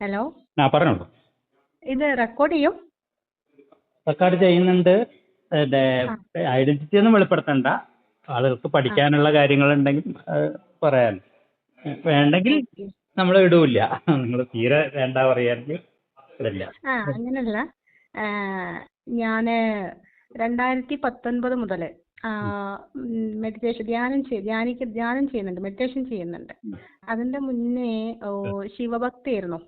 Hello ആ പറഞ്ഞോളൂ. ഇത് റെക്കോർഡ് ചെയ്യും? റെക്കോർഡ് ചെയ്യുന്നുണ്ട്. ഐഡന്റിറ്റി ഒന്നും വെളിപ്പെടുത്തണ്ട. ആളുകൾക്ക് പഠിക്കാനുള്ള കാര്യങ്ങൾ ഉണ്ടെങ്കിൽ പറയാൻ. വേണ്ടെങ്കിൽ നമ്മൾ ഇടൂല്ല. നിങ്ങൾ തീരെ വേണ്ട പറയാണെങ്കിൽ ഇടില്ല. ആ അങ്ങനല്ല ഞാൻ രണ്ടായിരത്തി പത്തൊൻപത് മുതൽ മെഡിറ്റേഷൻ ധ്യാനം ചെയ് ധ്യാനിക്ക് ധ്യാനം ചെയ്യുന്നുണ്ട് മെഡിറ്റേഷൻ ചെയ്യുന്നുണ്ട്. അതിന്റെ മുന്നേ ഓ ശിവഭക്തിയായിരുന്നു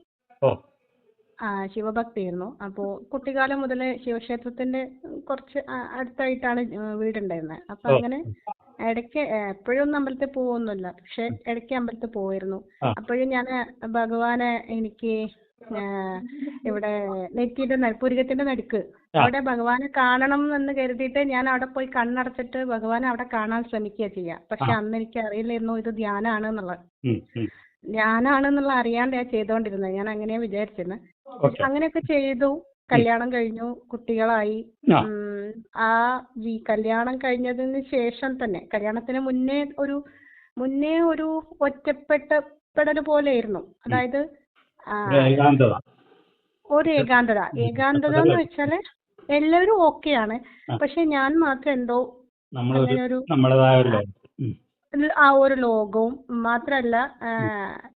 ആ ശിവഭക്തിയായിരുന്നു. അപ്പോൾ കുട്ടിക്കാലം മുതൽ ശിവക്ഷേത്രത്തിന്റെ കുറച്ച് അടുത്തായിട്ടാണ് വീടുണ്ടായിരുന്നത് അപ്പൊ അങ്ങനെ ഇടയ്ക്ക് എപ്പോഴും അമ്പലത്തിൽ പോവൊന്നുമില്ല. പക്ഷെ ഇടയ്ക്ക് അമ്പലത്തിൽ പോയിരുന്നു. അപ്പോഴും ഞാൻ ഭഗവാനെ എനിക്ക് ഇവിടെ നെറ്റിയുടെ പുരികത്തിന്റെ നടുക്ക് അവിടെ ഭഗവാനെ കാണണം എന്ന് കരുതിയിട്ട് ഞാൻ അവിടെ പോയി കണ്ണടച്ചിട്ട് ഭഗവാനെ അവിടെ കാണാൻ ശ്രമിക്കുക ചെയ്യുക പക്ഷെ അന്ന് എനിക്ക് അറിയില്ലായിരുന്നു ഇത് ധ്യാനാണ് എന്നുള്ളത് ധ്യാനാണെന്നുള്ള അറിയാണ്ട് ഞാൻ ചെയ്തോണ്ടിരുന്നത് ഞാൻ അങ്ങനെയാ വിചാരിച്ചിരുന്നത് അങ്ങനെയൊക്കെ ചെയ്തു. കല്യാണം കഴിഞ്ഞു. കുട്ടികളായി. ആ. വി കല്യാണം കഴിഞ്ഞതിന് ശേഷം തന്നെ കല്യാണത്തിന് മുന്നേ ഒരു മുന്നേ ഒരു ഒറ്റപ്പെട്ടപ്പെടൽ പോലെയായിരുന്നു. അതായത് ഒരു ഏകാന്തത. ഏകാന്തത. എന്ന് വെച്ചാൽ എല്ലാവരും ഓക്കെയാണ്. പക്ഷെ ഞാൻ മാത്രം എന്തോ അങ്ങനെ ഒരു ആ ഒരു ലോകവും മാത്രല്ല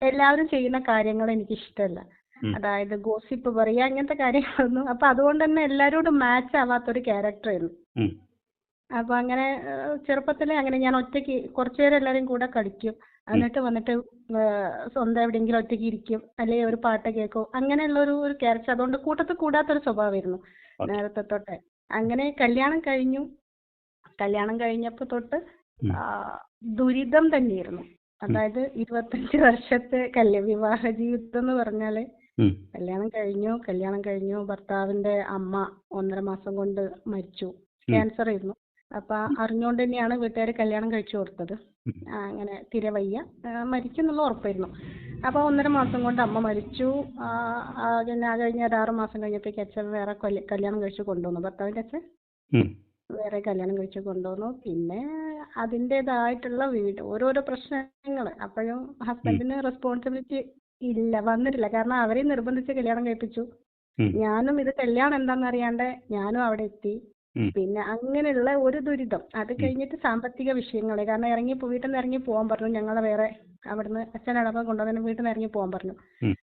എല്ലാവരും ചെയ്യുന്ന കാര്യങ്ങൾ എനിക്ക് ഇഷ്ടമല്ല അതായത് ഗോസിപ്പ് പറയുക അങ്ങനത്തെ കാര്യങ്ങളൊന്നും. അപ്പൊ അതുകൊണ്ട് തന്നെ എല്ലാവരോടും മാച്ച് ആവാത്തൊരു ക്യാരക്ടർ ആയിരുന്നു. അപ്പൊ അങ്ങനെ ചെറുപ്പത്തിലെ അങ്ങനെ ഞാൻ ഒറ്റയ്ക്ക് കുറച്ചു നേരം എല്ലാവരും കൂടെ കളിക്കും. എന്നിട്ട് വന്നിട്ട് സ്വന്തം എവിടെയെങ്കിലും ഒറ്റയ്ക്ക് ഇരിക്കും. അല്ലെങ്കിൽ ഒരു പാട്ട് കേൾക്കും. അങ്ങനെയുള്ള ഒരു ഒരു ക്യാരക്ടർ അതുകൊണ്ട് കൂട്ടത്തിൽ കൂടാത്തൊരു സ്വഭാവമായിരുന്നു. ആയിരുന്നു നേരത്തെ തൊട്ടേ. അങ്ങനെ കല്യാണം കഴിഞ്ഞു. കല്യാണം കഴിഞ്ഞപ്പോൾ തൊട്ട് ദുരിതം തന്നെയായിരുന്നു. അതായത് ഇരുപത്തഞ്ച് വർഷത്തെ കല്യ വിവാഹ ജീവിതം എന്ന് പറഞ്ഞാൽ കല്യാണം കഴിഞ്ഞു കല്യാണം കഴിഞ്ഞു ഭർത്താവിന്റെ അമ്മ ഒന്നര മാസം കൊണ്ട് മരിച്ചു. ക്യാൻസർ ആയിരുന്നു. അപ്പൊ അറിഞ്ഞുകൊണ്ട് തന്നെയാണ് വീട്ടുകാർ കല്യാണം കഴിച്ചു കൊടുത്തത്. അങ്ങനെ തീരെ വയ്യ. മരിക്കുന്നുള്ള ഉറപ്പായിരുന്നു. അപ്പൊ ഒന്നര മാസം കൊണ്ട് അമ്മ മരിച്ചു. പിന്നെ കഴിഞ്ഞ് ഒരു ആറ് മാസം കഴിഞ്ഞപ്പോഴേക്ക് അച്ഛൻ വേറെ കല്യാണം കഴിച്ചു കൊണ്ടുവന്നു. ഭർത്താവിന്റെ അച്ഛൻ. വേറെ കല്യാണം കഴിച്ച് കൊണ്ടുവന്നു. പിന്നെ അതിന്റെതായിട്ടുള്ള വീട് ഓരോരോ പ്രശ്നങ്ങൾ അപ്പോഴും ഹസ്ബൻഡിന് റെസ്പോൺസിബിലിറ്റി ഇല്ല വന്നിട്ടില്ല. കാരണം അവരെ നിർബന്ധിച്ച് കല്യാണം കഴിപ്പിച്ചു. ഞാനും ഇത് കല്യാണം എന്താണെന്ന് അറിയാണ്ട് ഞാനും അവിടെ എത്തി. പിന്നെ അങ്ങനെയുള്ള ഒരു ദുരിതം. അത് കഴിഞ്ഞിട്ട് സാമ്പത്തിക വിഷയങ്ങൾ കാരണം ഇറങ്ങി വീട്ടിൽ നിന്ന് ഇറങ്ങി പോകാൻ പറഞ്ഞു. ഞങ്ങളെ വേറെ അവിടുന്ന് അച്ഛനടക്കം കൊണ്ടുവന്നു വീട്ടിൽ നിന്ന് ഇറങ്ങി പോകാൻ പറഞ്ഞു.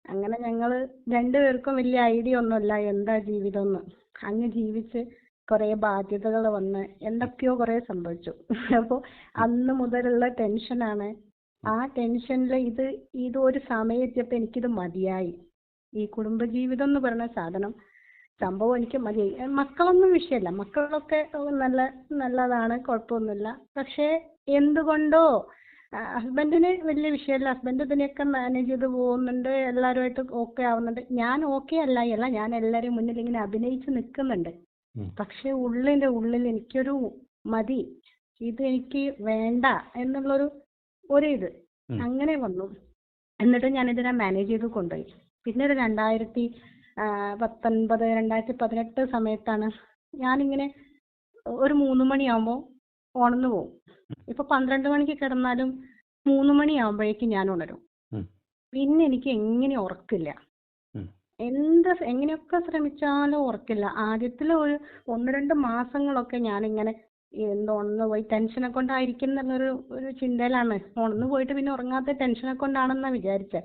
അങ്ങനെ ഞങ്ങൾ രണ്ടുപേർക്കും വലിയ ഐഡിയ ഒന്നുമില്ല. എന്താ ജീവിതം എന്ന്. അങ്ങ് ജീവിച്ച് കുറേ ബാധ്യതകൾ വന്ന് എന്തൊക്കെയോ കുറേ സംഭവിച്ചു. അപ്പൊ അന്ന് മുതലുള്ള ടെൻഷനാണ്. ആ ടെൻഷനിൽ ഇത് ഇത് ഒരു സമയത്തപ്പോൾ എനിക്കിത് മതിയായി. ഈ കുടുംബജീവിതം എന്ന് പറയുന്ന സാധനം സംഭവം എനിക്ക് മതിയായി. മക്കളൊന്നും വിഷയമല്ല മക്കളൊക്കെ നല്ല നല്ലതാണ് കുഴപ്പമൊന്നുമില്ല പക്ഷേ എന്തുകൊണ്ടോ ഹസ്ബൻഡിന് വലിയ വിഷയമല്ല ഹസ്ബൻഡ് ഇതിനെയൊക്കെ മാനേജ് ചെയ്ത് പോകുന്നുണ്ട്. എല്ലാവരുമായിട്ട് ഓക്കെ ആവുന്നുണ്ട്. ഞാൻ ഓക്കെ അല്ല. അല്ല ഞാൻ എല്ലാവരെയും മുന്നിൽ ഇങ്ങനെ അഭിനയിച്ച് നിൽക്കുന്നുണ്ട്. പക്ഷെ ഉള്ളിന്റെ ഉള്ളിൽ എനിക്കൊരു മതി. ഇത് എനിക്ക് വേണ്ട എന്നുള്ളൊരു ഒരു ഇത് അങ്ങനെ വന്നു. എന്നിട്ട് ഞാൻ ഇതിനെ മാനേജ് ചെയ്ത് കൊണ്ടുപോയി. പിന്നെ ഒരു രണ്ടായിരത്തി പത്തൊൻപത് രണ്ടായിരത്തി പതിനെട്ട് സമയത്താണ് ഞാനിങ്ങനെ ഒരു മൂന്ന് മണിയാകുമ്പോൾ ഉണർന്നു പോകും ഇപ്പൊ പന്ത്രണ്ട് മണിക്ക് കിടന്നാലും മൂന്ന് മണിയാകുമ്പോഴേക്കും ഞാൻ ഉണരും. പിന്നെ എനിക്ക് എങ്ങനെ ഉറക്കില്ല. എന്ത് എങ്ങനെയൊക്കെ ശ്രമിച്ചാലും ഉറക്കില്ല. ആദ്യത്തിലെ ഒരു ഒന്ന് രണ്ട് മാസങ്ങളൊക്കെ ഞാനിങ്ങനെ എന്തോ ഉണർന്നു പോയി ടെൻഷനെ കൊണ്ടായിരിക്കും എന്നുള്ളൊരു ഒരു ചിന്തയിലാണ്. ഉണർന്നു പോയിട്ട് പിന്നെ ഉറങ്ങാത്ത ടെൻഷനെ കൊണ്ടാണെന്നാ വിചാരിച്ചെ.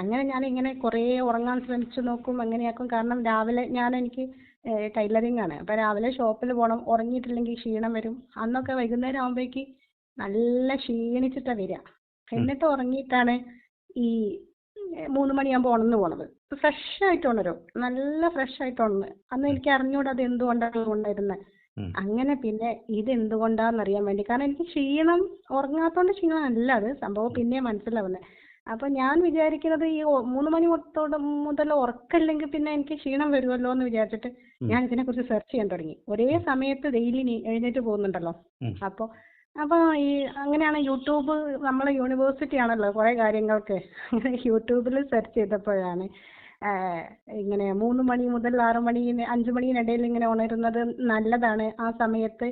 അങ്ങനെ ഞാൻ ഇങ്ങനെ കുറേ ഉറങ്ങാൻ ശ്രമിച്ചു നോക്കും അങ്ങനെയാക്കും. കാരണം രാവിലെ ഞാൻ എനിക്ക് ടൈലറിംഗ് ആണ്. അപ്പൊ രാവിലെ ഷോപ്പിൽ പോകണം ഉറങ്ങിയിട്ടില്ലെങ്കിൽ ക്ഷീണം വരും. അന്നൊക്കെ വൈകുന്നേരം ആകുമ്പോഴേക്ക് നല്ല ക്ഷീണിച്ചിട്ടാ വരിക. എന്നിട്ട് ഉറങ്ങിയിട്ടാണ് ഈ മൂന്ന് മണിയാകുമ്പോൾ ഉണർന്നു പോണത്. ഫ്രഷ് ആയിട്ട് ഉണരും നല്ല ഫ്രഷ് ആയിട്ട് ഉണന്ന് അന്ന് എനിക്ക് അറിഞ്ഞൂടാ അത് എന്തുകൊണ്ടാണ് ഉണ്ടായിരുന്നത്. അങ്ങനെ പിന്നെ ഇത് എന്തുകൊണ്ടാന്ന് അറിയാൻ വേണ്ടി. കാരണം എനിക്ക് ക്ഷീണം ഉറങ്ങാത്തോണ്ട് ക്ഷീണം അല്ല അത്. സംഭവം പിന്നെ മനസ്സിലാവുന്നത് അപ്പൊ ഞാൻ വിചാരിക്കുന്നത് ഈ മൂന്ന് മണി മുതൽ മുതൽ ഉറക്കമില്ലെങ്കിൽ പിന്നെ എനിക്ക് ക്ഷീണം വരുമല്ലോ എന്ന് വിചാരിച്ചിട്ട് ഞാൻ ഇതിനെ കുറിച്ച് സെർച്ച് ചെയ്യാൻ തുടങ്ങി. ഒരേ സമയത്ത് ഡെയിലി എഴുന്നേറ്റ് പോകുന്നുണ്ടല്ലോ. അപ്പൊ അപ്പൊ ഈ അങ്ങനെയാണ് യൂട്യൂബ് നമ്മളെ യൂണിവേഴ്സിറ്റി ആണല്ലോ കുറെ കാര്യങ്ങൾക്ക്. അങ്ങനെ യൂട്യൂബിൽ സെർച്ച് ചെയ്തപ്പോഴാണ് ഇങ്ങനെ മൂന്ന് മണി മുതൽ ആറ് മണി അഞ്ച് മണിനിടയിൽ ഇങ്ങനെ ഉണരുന്നത് നല്ലതാണ്. ആ സമയത്ത്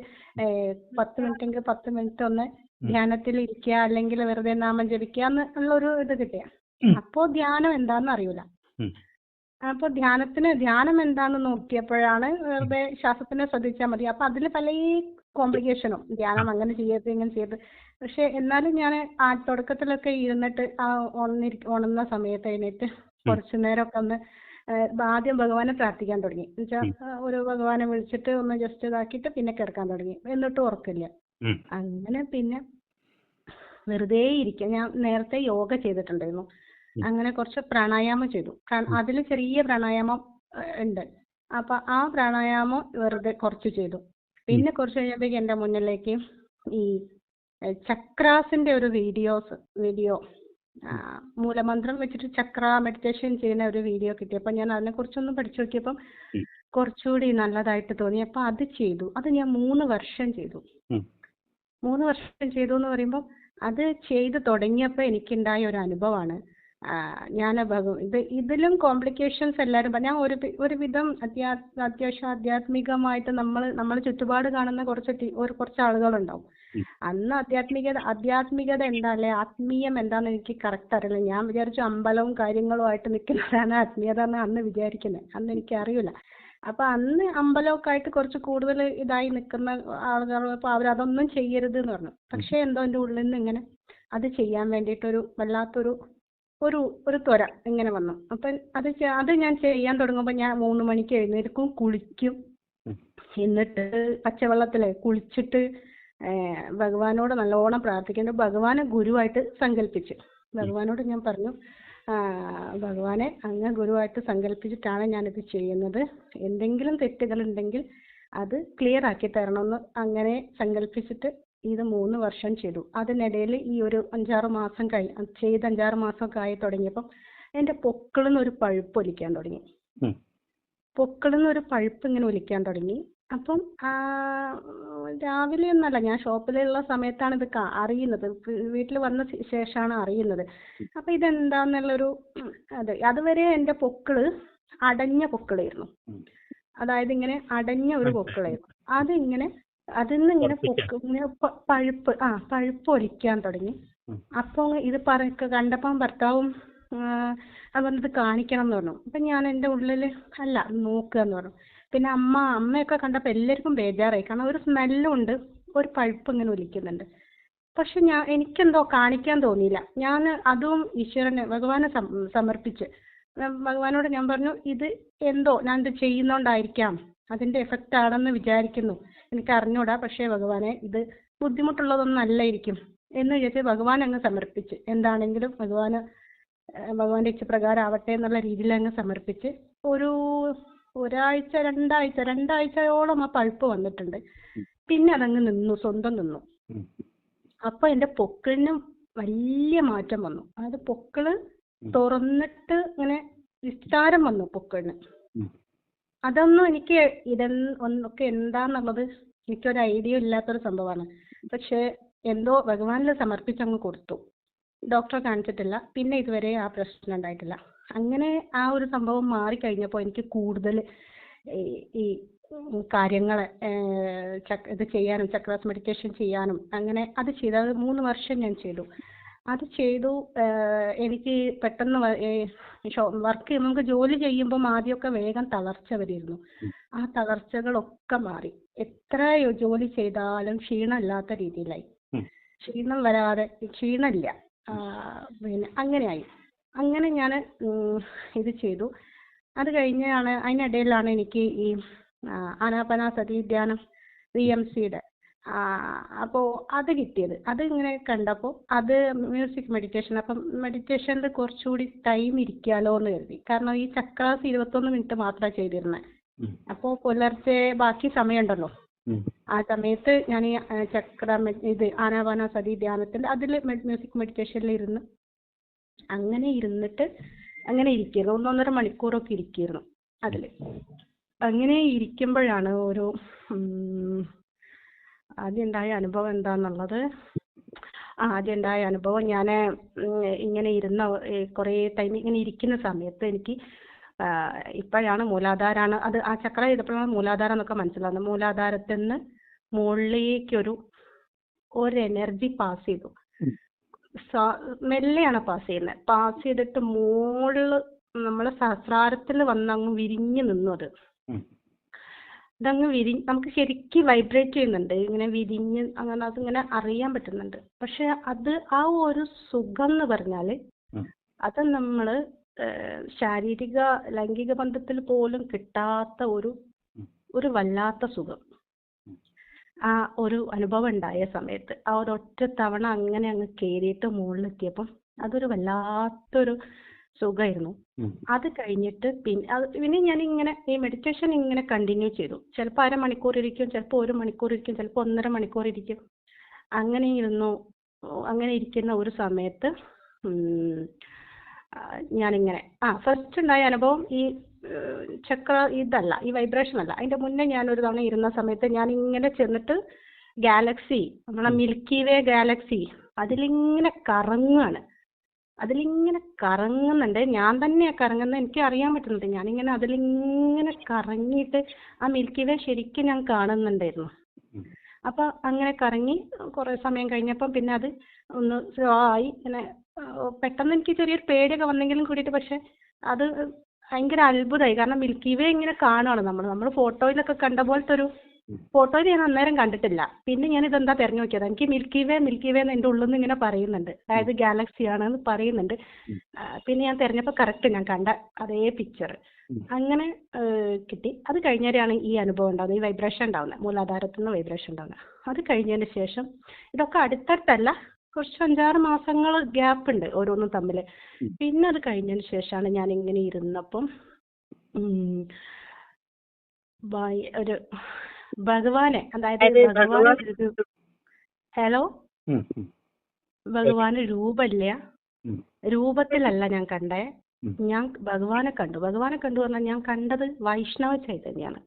പത്ത് മിനിറ്റെങ്കിൽ പത്ത് മിനിറ്റ് ഒന്ന് ധ്യാനത്തിൽ ഇരിക്കുക അല്ലെങ്കിൽ വെറുതെ നാമം ജപിക്കുക എന്നുള്ള ഒരു ഇത് കിട്ടിയ. അപ്പോൾ അപ്പോ ധ്യാനം എന്താന്ന് അറിയൂല. അപ്പൊ അപ്പോൾ ധ്യാനത്തിന് ധ്യാനം എന്താണെന്ന് നോക്കിയപ്പോഴാണ് വെറുതെ ശ്വാസത്തിനെ ശ്രദ്ധിച്ചാൽ മതി. അപ്പോൾ അതിൽ പല കോംപ്ലിക്കേഷനും ധ്യാനം അങ്ങനെ ചെയ്യരുത് ഇങ്ങനെ ചെയ്യരുത്. പക്ഷെ എന്നാലും ഞാൻ ആ തുടക്കത്തിലൊക്കെ ഇരുന്നിട്ട് ആ ഉണർന്നിരി ഉണർന്ന സമയത്ത് എഴുന്നേറ്റ് കുറച്ചു നേരമൊക്കെ ഒന്ന് ആദ്യം ഭഗവാനെ പ്രാർത്ഥിക്കാൻ തുടങ്ങി. എന്നുവെച്ചാൽ ഒരു ഭഗവാനെ വിളിച്ചിട്ട് ഒന്ന് ജസ്റ്റ് ഇതാക്കിയിട്ട് പിന്നെ കിടക്കാൻ തുടങ്ങി. എന്നിട്ടും ഉറക്കില്ല. അങ്ങനെ പിന്നെ വെറുതെ ഇരിക്കുക ഞാൻ നേരത്തെ യോഗ ചെയ്തിട്ടുണ്ടായിരുന്നു. അങ്ങനെ കുറച്ച് പ്രാണായാമം ചെയ്തു. അതിൽ ചെറിയ പ്രാണായാമം ഉണ്ട്. അപ്പൊ ആ പ്രാണായാമം വെറുതെ കുറച്ച് ചെയ്തു. പിന്നെ കുറച്ച് കഴിഞ്ഞപ്പോഴേക്കും എന്റെ മുന്നിലേക്ക് ഈ ചക്രാസിന്റെ ഒരു വീഡിയോസ് വീഡിയോ മൂലമന്ത്രം വെച്ചിട്ട് ചക്ര മെഡിറ്റേഷൻ ചെയ്യുന്ന ഒരു വീഡിയോ കിട്ടി. കിട്ടിയപ്പോൾ ഞാൻ അതിനെ കുറിച്ചൊന്ന് പഠിച്ചു നോക്കിയപ്പം കുറച്ചുകൂടി നല്ലതായിട്ട് തോന്നി. അപ്പൊ അത് ചെയ്തു. അത് ഞാൻ മൂന്ന് വർഷം ചെയ്തു. മൂന്ന് വർഷം ചെയ്തു എന്ന് പറയുമ്പോൾ അത് ചെയ്തു തുടങ്ങിയപ്പോൾ എനിക്കുണ്ടായ ഒരു അനുഭവമാണ്. ഞാൻ ഇത് ഇതിലും കോംപ്ലിക്കേഷൻസ് എല്ലാവരും ഞാൻ ഒരു ഒരുവിധം ഒരു വിധം അത്യാ അത്യാവശ്യം ആധ്യാത്മികമായിട്ട് നമ്മൾ നമ്മൾ ചുറ്റുപാട് കാണുന്ന കുറച്ച് ഒരു കുറച്ച് ആളുകളുണ്ടാവും. ഉണ്ടാവും അന്ന് ആധ്യാത്മികത ആധ്യാത്മികത എന്താ അല്ലെ ആത്മീയം എന്താന്ന് എനിക്ക് കറക്റ്റ് അറിയില്ല. ഞാൻ വിചാരിച്ചു അമ്പലവും കാര്യങ്ങളും ആയിട്ട് നിൽക്കുന്നതാണ് ആത്മീയത എന്ന് അന്ന് വിചാരിക്കുന്നത് അന്ന് എനിക്ക് അറിയില്ല. അപ്പൊ അന്ന് അമ്പലമൊക്കെ ആയിട്ട് കുറച്ച് കൂടുതൽ ഇതായി നിൽക്കുന്ന ആളുകൾ അപ്പൊ അവരതൊന്നും ചെയ്യരുത് എന്ന് പറഞ്ഞു. പക്ഷെ എന്തോ എന്റെ ഉള്ളിൽ നിന്ന് ഇങ്ങനെ അത് ചെയ്യാൻ വേണ്ടിയിട്ടൊരു വല്ലാത്തൊരു ഒരു ഒരു ത്വര ഇങ്ങനെ വന്നു. അപ്പം അത് അത് ഞാൻ ചെയ്യാൻ തുടങ്ങുമ്പോൾ ഞാൻ മൂന്ന് മണിക്ക് എഴുന്നേൽക്കും കുളിക്കും. എന്നിട്ട് പച്ചവെള്ളത്തിലെ കുളിച്ചിട്ട് ഭഗവാനോട് നല്ലോണം പ്രാർത്ഥിക്കുന്നു ഭഗവാനെ ഗുരുവായിട്ട് സങ്കല്പിച്ച് ഭഗവാനോട് ഞാൻ പറഞ്ഞു ഭഗവാനെ അങ്ങ് ഗുരുവായിട്ട് സങ്കല്പിച്ചിട്ടാണ് ഞാനിത് ചെയ്യുന്നത്. എന്തെങ്കിലും തെറ്റുകൾ ഉണ്ടെങ്കിൽ അത് ക്ലിയർ ആക്കി തരണമെന്ന് അങ്ങനെ സങ്കല്പിച്ചിട്ട് ഇത് മൂന്ന് വർഷം ചെയ്തു. അതിനിടയിൽ ഈ ഒരു അഞ്ചാറ് മാസം കഴി ചെയ്ത് അഞ്ചാറ് മാസമൊക്കെ ആയി തുടങ്ങിയപ്പം എന്റെ പൊക്കിളിൽ നിന്ന് ഒരു പഴുപ്പ് ഒലിക്കാൻ തുടങ്ങി. പൊക്കിളിന്ന് പൊക്കിളിൽ നിന്ന് ഒരു പഴുപ്പ് ഇങ്ങനെ ഒലിക്കാൻ തുടങ്ങി. അപ്പം രാവിലെ ഒന്നല്ല ഞാൻ ഷോപ്പിലുള്ള സമയത്താണ് ഇത് അറിയുന്നത്. വീട്ടിൽ വന്ന ശേഷമാണ് അറിയുന്നത്. അപ്പൊ ഇതെന്താന്നുള്ളൊരു അതെ അതുവരെ എന്റെ പൊക്കിൾ അടഞ്ഞ പൊക്കിളായിരുന്നു. അതായത് ഇങ്ങനെ അടഞ്ഞ ഒരു പൊക്കിളായിരുന്നു. അതിങ്ങനെ അതിൽ നിന്ന് ഇങ്ങനെ പൊക്ക് ഇങ്ങനെ പഴുപ്പ് ആ പഴുപ്പ് ഒലിക്കാൻ തുടങ്ങി. അപ്പൊ അപ്പോൾ ഇത് പറ കണ്ടപ്പം ഭർത്താവും അത് പറഞ്ഞത് കാണിക്കണം എന്ന് പറഞ്ഞു. അപ്പം ഞാൻ എന്റെ ഉള്ളിൽ അല്ല നോക്കുക എന്ന് പറഞ്ഞു. പിന്നെ അമ്മ അമ്മയൊക്കെ കണ്ടപ്പോൾ എല്ലാവർക്കും ബേജാറായി. കാരണം ഒരു സ്മെല്ലും ഉണ്ട് ഒരു പഴുപ്പ് ഇങ്ങനെ ഒലിക്കുന്നുണ്ട്. പക്ഷെ ഞാൻ എനിക്കെന്തോ കാണിക്കാൻ തോന്നിയില്ല. ഞാൻ അതും ഈശ്വരനെ ഭഗവാനെ സമർപ്പിച്ച്. ഭഗവാനോട് ഞാൻ പറഞ്ഞു ഇത് എന്തോ ഞാൻ ഇത് ചെയ്യുന്നോണ്ടായിരിക്കാം. അതിന്റെ എഫക്റ്റ് ആണെന്ന് വിചാരിക്കുന്നു. എനിക്ക് അറിഞ്ഞൂടാ പക്ഷേ ഭഗവാനെ ഇത് ബുദ്ധിമുട്ടുള്ളതൊന്നും അല്ലായിരിക്കും എന്ന് വിചാരിച്ച് ഭഗവാൻ അങ്ങ് സമർപ്പിച്ച്. എന്താണെങ്കിലും ഭഗവാന് ഭഗവാന്റെ ഇച്ഛപ്രകാരം ആവട്ടെ എന്നുള്ള രീതിയിൽ അങ്ങ് സമർപ്പിച്ച് ഒരു ഒരാഴ്ച രണ്ടാഴ്ച രണ്ടാഴ്ചയോളം ആ പഴുപ്പ് വന്നിട്ടുണ്ട്. പിന്നെ അതങ്ങ് നിന്നു സ്വന്തം നിന്നു. അപ്പൊ എന്റെ പൊക്കിളിന് വലിയ മാറ്റം വന്നു. അതായത് പൊക്കിൾ തുറന്നിട്ട് ഇങ്ങനെ വിസ്താരം വന്നു പൊക്കിളിന്. അതൊന്നും എനിക്ക് ഇതെന്ന് ഒന്നൊക്കെ എന്താന്നുള്ളത് എനിക്കൊരു ഐഡിയ ഇല്ലാത്തൊരു സംഭവമാണ് പക്ഷെ എന്തോ ഭഗവാനിൽ സമർപ്പിച്ചങ്ങ് കൊടുത്തു. ഡോക്ടറെ കാണിച്ചിട്ടില്ല. പിന്നെ ഇതുവരെ ആ പ്രശ്നം ഉണ്ടായിട്ടില്ല. അങ്ങനെ ആ ഒരു സംഭവം മാറിക്കഴിഞ്ഞപ്പോൾ എനിക്ക് കൂടുതൽ ഈ ചക്ര ഇത് ചെയ്യാനും ചക്രാസ് മെഡിറ്റേഷൻ ചെയ്യാനും അങ്ങനെ അത് ചെയ്ത്. അത് മൂന്ന് വർഷം ഞാൻ ചെയ്തു. അത് ചെയ്തു. എനിക്ക് പെട്ടെന്ന് വർക്ക് നമുക്ക് ജോലി ചെയ്യുമ്പോൾ ആദ്യമൊക്കെ വേഗം തളർച്ച വരുമായിരുന്നു ആ തളർച്ചകളൊക്കെ മാറി. എത്ര ജോലി ചെയ്താലും ക്ഷീണമില്ലാത്ത രീതിയിലായി. ക്ഷീണം വരാതെ ക്ഷീണമില്ല. പിന്നെ അങ്ങനെയായി. അങ്ങനെ ഞാൻ ഇത് ചെയ്തു. അത് കഴിഞ്ഞാണ് അതിനിടയിലാണ് എനിക്ക് ഈ ആ, ആനാപാനസതി ധ്യാനം വി എം സിയുടെ അപ്പോൾ അത് കിട്ടിയത്. അത് ഇങ്ങനെ കണ്ടപ്പോൾ അത് മ്യൂസിക് മെഡിറ്റേഷൻ അപ്പം മെഡിറ്റേഷനിൽ കുറച്ചുകൂടി ടൈം ഇരിക്കാലോ എന്ന് കരുതി. കാരണം ഈ ചക്രാസ് ഇരുപത്തൊന്ന് മിനിറ്റ് മാത്രമാണ് ചെയ്തിരുന്നത്. അപ്പോൾ പുലർച്ചെ ബാക്കി സമയമുണ്ടല്ലോ. ഉണ്ടല്ലോ ആ സമയത്ത് ഞാൻ ഈ ചക്ര ഇത് ആനാപാന സതി ധ്യാനത്തിൽ അതിൽ മ്യൂസിക് മെഡിറ്റേഷനിൽ ഇരുന്ന് അങ്ങനെ ഇരുന്നിട്ട് അങ്ങനെ ഇരിക്കുന്നു ഒന്നൊന്നര മണിക്കൂറൊക്കെ ഇരിക്കുന്നു അതിൽ. അങ്ങനെ ഇരിക്കുമ്പോഴാണ് ഒരു ഉം, ആദ്യം ഉണ്ടായ അനുഭവം എന്താന്നുള്ളത്? ആ ആദ്യം ഉണ്ടായ അനുഭവം ഞാൻ ഇങ്ങനെ ഇരുന്ന കുറെ ടൈം ഇങ്ങനെ ഇരിക്കുന്ന സമയത്ത് എനിക്ക് ഇപ്പോഴാണ് മൂലാധാരാണ് അത് ആ ചക്ര ചെയ്തപ്പോഴാണ് മൂലാധാരം എന്നൊക്കെ മനസ്സിലാവുന്നത്. മൂലാധാരത്തിൽ നിന്ന് മുകളിലേക്കൊരു ഒരു എനർജി പാസ് ചെയ്തു. മെല്ലെയാണ് പാസ് ചെയ്യുന്നത് പാസ് ചെയ്തിട്ട് മുകളിൽ നമ്മളെ സഹസ്രാരത്തിൽ വന്നങ്ങ് വിരിഞ്ഞു നിന്നു അത്. ഇതങ്ങ് വിരി നമുക്ക് ശരിക്കും വൈബ്രേറ്റ് ചെയ്യുന്നുണ്ട്. ഇങ്ങനെ വിരിഞ്ഞ് അങ്ങനെ അതിങ്ങനെ അറിയാൻ പറ്റുന്നുണ്ട്. പക്ഷെ അത് ആ ഒരു സുഖം എന്ന് പറഞ്ഞാൽ. അത് നമ്മൾ ശാരീരിക ലൈംഗിക ബന്ധത്തിൽ പോലും കിട്ടാത്ത ഒരു ഒരു വല്ലാത്ത സുഖം. ആ ഒരു അനുഭവം ഉണ്ടായ സമയത്ത് ആ ഒരു ഒറ്റ തവണ അങ്ങനെ അങ്ങ് കയറിയിട്ട് മുകളിലെത്തിയപ്പം അതൊരു വല്ലാത്തൊരു സുഖമായിരുന്നു. അത് കഴിഞ്ഞിട്ട് പിന്നെ അത് പിന്നെ ഞാൻ ഇങ്ങനെ ഈ മെഡിറ്റേഷൻ ഇങ്ങനെ കണ്ടിന്യൂ ചെയ്തു. ചിലപ്പോൾ അരമണിക്കൂർ ഇരിക്കും ചിലപ്പോൾ ഒരു മണിക്കൂർ ഇരിക്കും ചിലപ്പോൾ ഒന്നര മണിക്കൂർ ഇരിക്കും അങ്ങനെ ഇരുന്നു അങ്ങനെ ഇരിക്കുന്ന ഒരു സമയത്ത് ഞാനിങ്ങനെ ആ ഫസ്റ്റ് ഉണ്ടായ അനുഭവം ഈ ചക്ര ഇതല്ല ഈ വൈബ്രേഷൻ അല്ല. അതിന്റെ മുന്നേ ഞാൻ ഒരു തവണ ഇരുന്ന സമയത്ത് ഞാൻ ഇങ്ങനെ ചെന്നിട്ട് ഗാലക്സി നമ്മളെ മിൽക്കി വേ ഗാലക്സി അതിലിങ്ങനെ കറങ്ങുകയാണ് അതിലിങ്ങനെ കറങ്ങുന്നുണ്ട്. ഞാൻ തന്നെയാണ് കറങ്ങുന്നത്. എനിക്ക് അറിയാൻ പറ്റുന്നുണ്ട്. ഞാനിങ്ങനെ അതിലിങ്ങനെ കറങ്ങിയിട്ട് ആ മിൽക്കി വേ ശരിക്കും ഞാൻ കാണുന്നുണ്ടായിരുന്നു. അപ്പോൾ അപ്പൊ അങ്ങനെ കറങ്ങി കുറെ സമയം കഴിഞ്ഞപ്പം പിന്നെ അത് ഒന്ന് സ്ലോ ആയി. ഇങ്ങനെ പെട്ടെന്ന് എനിക്ക് ചെറിയൊരു പേടിയൊക്കെ വന്നെങ്കിലും കൂടിയിട്ട് പക്ഷെ അത് ഭയങ്കര അത്ഭുതമായി കാരണം മിൽക്കി വേ ഇങ്ങനെ കാണുകയാണ് നമ്മൾ നമ്മൾ ഫോട്ടോയിലൊക്കെ കണ്ട പോലത്തെ ഒരു. ഫോട്ടോയിൽ ഞാൻ അന്നേരം കണ്ടിട്ടില്ല. പിന്നെ ഞാൻ ഇതെന്താ തെരഞ്ഞു നോക്കിയത്? എനിക്ക് മിൽക്കി വേ മിൽക്കി വേ എന്ന് എന്റെ ഉള്ളിൽ നിന്ന് ഇങ്ങനെ പറയുന്നുണ്ട്. അതായത് ഗാലക്സി ആണെന്ന് പറയുന്നുണ്ട്. പിന്നെ ഞാൻ തെരഞ്ഞപ്പോൾ കറക്റ്റ് ഞാൻ കണ്ട അതേ പിക്ചർ അങ്ങനെ കിട്ടി. അത് കഴിഞ്ഞേരെയാണ് ഈ അനുഭവം ഉണ്ടാവുന്നത്. ഈ വൈബ്രേഷൻ ഉണ്ടാവുന്നത്. മൂലാധാരത്തിൽ നിന്ന് വൈബ്രേഷൻ ഉണ്ടാവുന്നത്. അത് കഴിഞ്ഞതിന് ശേഷം ഇതൊക്കെ അടുത്തടുത്തല്ല. കുറച്ച് അഞ്ചാറ് മാസങ്ങൾ ഗ്യാപ്പ് ഉണ്ട് ഓരോന്നും തമ്മിൽ പിന്നെ അത് കഴിഞ്ഞതിന് ശേഷമാണ് ഞാൻ ഇങ്ങനെ ഇരുന്നപ്പം ഒരു ഭഗവാനെ അതായത് ഭഗവാൻ ഹലോ. ഭഗവാന് രൂപമില്ല. രൂപത്തിലല്ല ഞാൻ കണ്ടേ. ഞാൻ ഭഗവാനെ കണ്ടു. ഭഗവാനെ കണ്ടു പറഞ്ഞാൽ ഞാൻ കണ്ടത് വൈഷ്ണവ ചൈതന്യാണ്.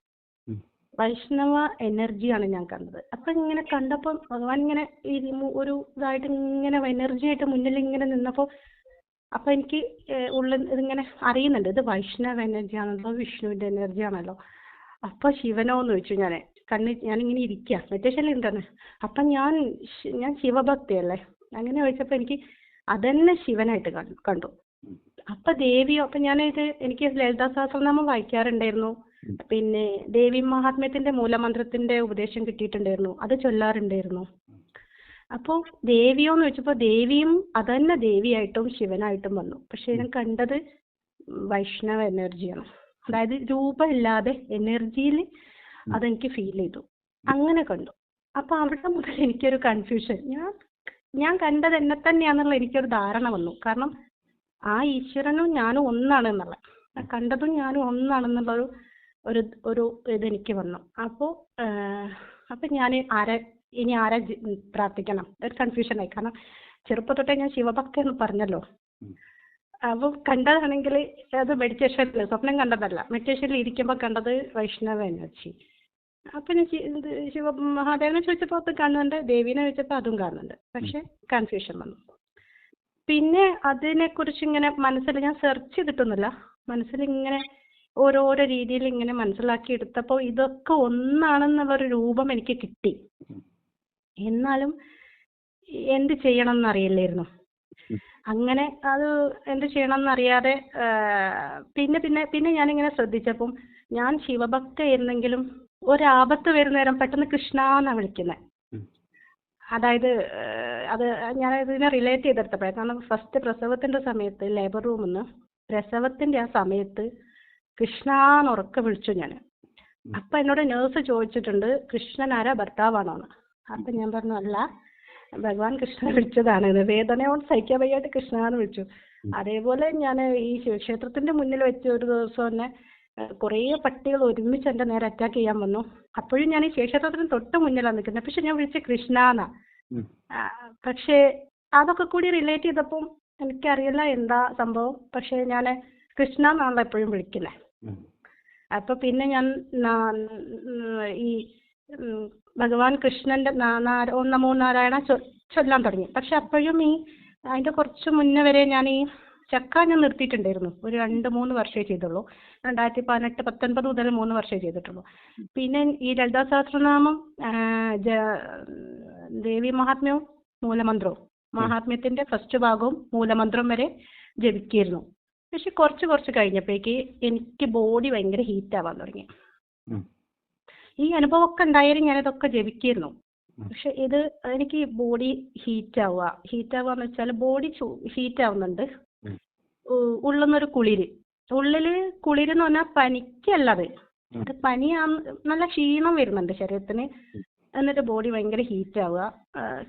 വൈഷ്ണവ എനർജിയാണ് ഞാൻ കണ്ടത്. അപ്പൊ ഇങ്ങനെ കണ്ടപ്പോൾ ഭഗവാൻ ഇങ്ങനെ ഈ ഒരു ഇതായിട്ട് ഇങ്ങനെ എനർജി ആയിട്ട് മുന്നിൽ ഇങ്ങനെ നിന്നപ്പോ അപ്പൊ എനിക്ക് ഉള്ള ഉള്ളിൽ ഇതിങ്ങനെ അറിയുന്നുണ്ട്. ഇത് വൈഷ്ണവ എനർജി ആണല്ലോ വിഷ്ണുവിന്റെ എനർജി ആണല്ലോ അപ്പൊ ശിവനോ എന്ന് ചോദിച്ചു ഞാൻ കണ്ണ് ഞാനിങ്ങനെ ഇരിക്കുക മെഡിറ്റേഷനിൽ എന്താണ് അപ്പൊ ഞാൻ ഞാൻ ശിവഭക്തിയല്ലേ? അങ്ങനെ ചോദിച്ചപ്പോ എനിക്ക് അതന്നെ ശിവനായിട്ട് കണ്ടു. അപ്പൊ ദേവിയോ അപ്പൊ ഞാനിത് എനിക്ക് ലളിതാ സഹസ്രനാമം വായിക്കാറുണ്ടായിരുന്നു. പിന്നെ ദേവി മഹാത്മ്യത്തിന്റെ മൂലമന്ത്രത്തിന്റെ ഉപദേശം കിട്ടിയിട്ടുണ്ടായിരുന്നു. അത് ചൊല്ലാറുണ്ടായിരുന്നു. അപ്പോൾ ദേവിയോ എന്ന് വെച്ചപ്പോൾ ദേവിയും അതന്നെ ദേവിയായിട്ടും ശിവനായിട്ടും വന്നു. പക്ഷെ ഞാൻ കണ്ടത് വൈഷ്ണവ എനർജിയാണ്. അതായത് രൂപമില്ലാതെ എനർജിയിൽ അതെനിക്ക് ഫീൽ ചെയ്തു. അങ്ങനെ കണ്ടു. അപ്പൊ അവിടെ മുതൽ എനിക്കൊരു കൺഫ്യൂഷൻ ഞാൻ ഞാൻ കണ്ടത് എന്നെ തന്നെയാന്നുള്ള എനിക്കൊരു ധാരണ വന്നു. കാരണം ആ ഈശ്വരനും ഞാനും ഒന്നാണ് എന്നുള്ള കണ്ടതും ഞാനും ഒന്നാണെന്നുള്ളൊരു ഒരു ഒരു ഇത് എനിക്ക് വന്നു. അപ്പോൾ അപ്പൊ ഞാൻ ആരെ ഇനി ആരെ പ്രാർത്ഥിക്കണം? ഒരു കൺഫ്യൂഷൻ ആയി. കാരണം ചെറുപ്പത്തൊട്ടേ ഞാൻ ശിവഭക്തി എന്ന് പറഞ്ഞല്ലോ. അപ്പം കണ്ടതാണെങ്കിൽ അത് മെഡിറ്റേഷനിൽ സ്വപ്നം കണ്ടതല്ല. മെഡിറ്റേഷനിൽ ഇരിക്കുമ്പോൾ കണ്ടത് വൈഷ്ണവ എനർജി. അപ്പം ഇത് ശിവ മഹാദേവനെ ചോദിച്ചപ്പോൾ അത് കാണുന്നുണ്ട് ദേവീനെ ചോദിച്ചപ്പോൾ അതും കാണുന്നുണ്ട്. പക്ഷെ കൺഫ്യൂഷൻ വന്നു. പിന്നെ അതിനെക്കുറിച്ച് ഇങ്ങനെ മനസ്സിൽ ഞാൻ സെർച്ച് ചെയ്തിട്ടൊന്നുമില്ല. മനസ്സിൽ ഇങ്ങനെ ഓരോരോ രീതിയിൽ ഇങ്ങനെ മനസ്സിലാക്കി എടുത്തപ്പോൾ ഇതൊക്കെ ഒന്നാണെന്നുള്ളൊരു രൂപം എനിക്ക് കിട്ടി. എന്നാലും എന്ത് ചെയ്യണം എന്നറിയില്ലായിരുന്നു. അങ്ങനെ അത് എന്ത് ചെയ്യണം എന്നറിയാതെ പിന്നെ പിന്നെ പിന്നെ പിന്നെ ഇങ്ങനെ ശ്രദ്ധിച്ചപ്പം ഞാൻ ശിവഭക്തയായിരുന്നെങ്കിലും ഒരാപത്ത് വരുന്ന നേരം പെട്ടെന്ന് കൃഷ്ണ എന്നാണ് വിളിക്കുന്നത് അതായത് അത് ഞാൻ ഇതിനെ റിലേറ്റ് ചെയ്തെടുത്തപ്പോഴേ കാരണം ഫസ്റ്റ് പ്രസവത്തിന്റെ സമയത്ത് ലേബർ റൂമിൽ നിന്ന് പ്രസവത്തിന്റെ ആ സമയത്ത് കൃഷ്ണാന്ന് ഉറക്കെ വിളിച്ചു ഞാൻ അപ്പൊ എന്നോട് നേഴ്സ് ചോദിച്ചിട്ടുണ്ട് കൃഷ്ണൻ ആരാ ഭർത്താവാണോന്ന് അപ്പൊ ഞാൻ പറഞ്ഞു അല്ല ഭഗവാൻ കൃഷ്ണനെ വിളിച്ചതാണ്. വേദന കൊണ്ട് സഹിക്കാൻ വയ്യായിട്ട് കൃഷ്ണ എന്ന് വിളിച്ചു അതേപോലെ ഞാൻ ഈ ശിവക്ഷേത്രത്തിന്റെ മുന്നിൽ വെച്ച് ഒരു ദിവസം തന്നെ കുറേ പട്ടികൾ ഒരുമിച്ച് എന്റെ നേരെ അറ്റാക്ക് ചെയ്യാൻ വന്നു. അപ്പോഴും ഞാൻ ഈ ശിവക്ഷേത്രത്തിന് തൊട്ട് മുന്നിലാണ് നിൽക്കുന്നത്. പക്ഷെ ഞാൻ വിളിച്ച കൃഷ്ണ എന്നാ പക്ഷേ അതൊക്കെ കൂടി റിലേറ്റ് ചെയ്തപ്പം എനിക്കറിയില്ല എന്താ സംഭവം. പക്ഷേ ഞാൻ കൃഷ്ണ എന്നാണല്ലോ എപ്പോഴും വിളിക്കുന്നത് അപ്പോൾ അപ്പൊ പിന്നെ ഞാൻ ഈ ഭഗവാൻ കൃഷ്ണന്റെ നാ- നാര- ഓം നമോ നാരായണ ചൊല്ലാൻ തുടങ്ങി. പക്ഷെ അപ്പോഴും ഈ അതിന്റെ കുറച്ച് മുന്നേ വരെ ഞാൻ ഈ ചക്ക ഞാൻ നിർത്തിയിട്ടുണ്ടായിരുന്നു. ഒരു രണ്ട് മൂന്ന് വർഷമേ ചെയ്തുള്ളൂ. രണ്ടായിരത്തി പതിനെട്ട് പത്തൊൻപത് മുതൽ മൂന്ന് വർഷമേ ചെയ്തിട്ടുള്ളൂ. പിന്നെ ഈ ലളിതാ സഹസ്രനാമം ദേവി മഹാത്മ്യവും മൂലമന്ത്രവും. മഹാത്മ്യത്തിന്റെ ഫസ്റ്റ് ഭാഗവും മൂലമന്ത്രം വരെ ജപിക്കായിരുന്നു പക്ഷെ കുറച്ച് കുറച്ച് കഴിഞ്ഞപ്പോഴേക്ക് എനിക്ക് ബോഡി ഭയങ്കര ഹീറ്റ് ആവാൻ തുടങ്ങി. ഈ അനുഭവമൊക്കെ ഉണ്ടായാലും ഞാനിതൊക്കെ ജപിക്കായിരുന്നു. പക്ഷെ ഇത് എനിക്ക് ബോഡി ഹീറ്റ് ആവുക ഹീറ്റ് ആവുക എന്ന് വെച്ചാൽ ബോഡി ഹീറ്റ് ആവുന്നുണ്ട് ഉള്ളുന്നൊരു കുളിര്. ഉള്ളിൽ കുളിര് എന്ന് പറഞ്ഞാൽ പനിക്കല്ലത്. ഉം. അത് പനിയാന്ന് നല്ല ക്ഷീണം വരുന്നുണ്ട് ശരീരത്തിന്. എന്നിട്ട് ബോഡി ഭയങ്കര ഹീറ്റ് ആവുക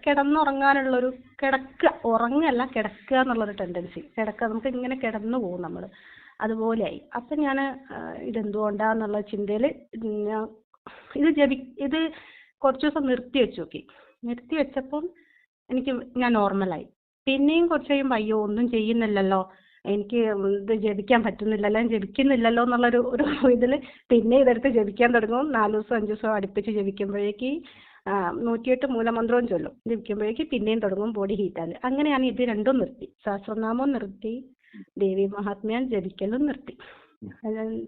കിടന്നുറങ്ങാനുള്ളൊരു കിടക്കുക ഉറങ്ങല്ല കിടക്കുക എന്നുള്ളൊരു ടെൻഡൻസി. കിടക്കുക നമുക്ക് ഇങ്ങനെ കിടന്നു പോകും നമ്മൾ അതുപോലെയായി. അപ്പം ഞാൻ ഇതെന്തുകൊണ്ടാന്നുള്ള ചിന്തയിൽ ഞാൻ ഇത് ജപി ഇത് കുറച്ച് ദിവസം നിർത്തി വെച്ച് നോക്കി. നിർത്തി വെച്ചപ്പം എനിക്ക് ഞാൻ നോർമലായി. പിന്നെയും കുറച്ച് കഴിയുമ്പോൾ അയ്യോ ഒന്നും ചെയ്യുന്നില്ലല്ലോ. എനിക്ക് ഇത് ജപിക്കാൻ പറ്റുന്നില്ലല്ലോ. ഞാൻ ജപിക്കുന്നില്ലല്ലോ എന്നുള്ളൊരു ഒരു ഇതിൽ പിന്നെ ഇതെടുത്ത് ജപിക്കാൻ തുടങ്ങും. നാല് ദിവസം അഞ്ച് ദിവസം അടുപ്പിച്ച് ജപിക്കുമ്പോഴേക്ക് നൂറ്റിയെട്ട് മൂലമന്ത്രവും ചൊല്ലും. ജപിക്കുമ്പോഴേക്ക് പിന്നെയും തുടങ്ങും ബോഡി ഹീറ്റാണ് അങ്ങനെയാണ് ഇത് രണ്ടും നിർത്തി. സഹസ്രനാമവും നിർത്തി. ദേവി മഹാത്മ്യം ജപിക്കലും നിർത്തി.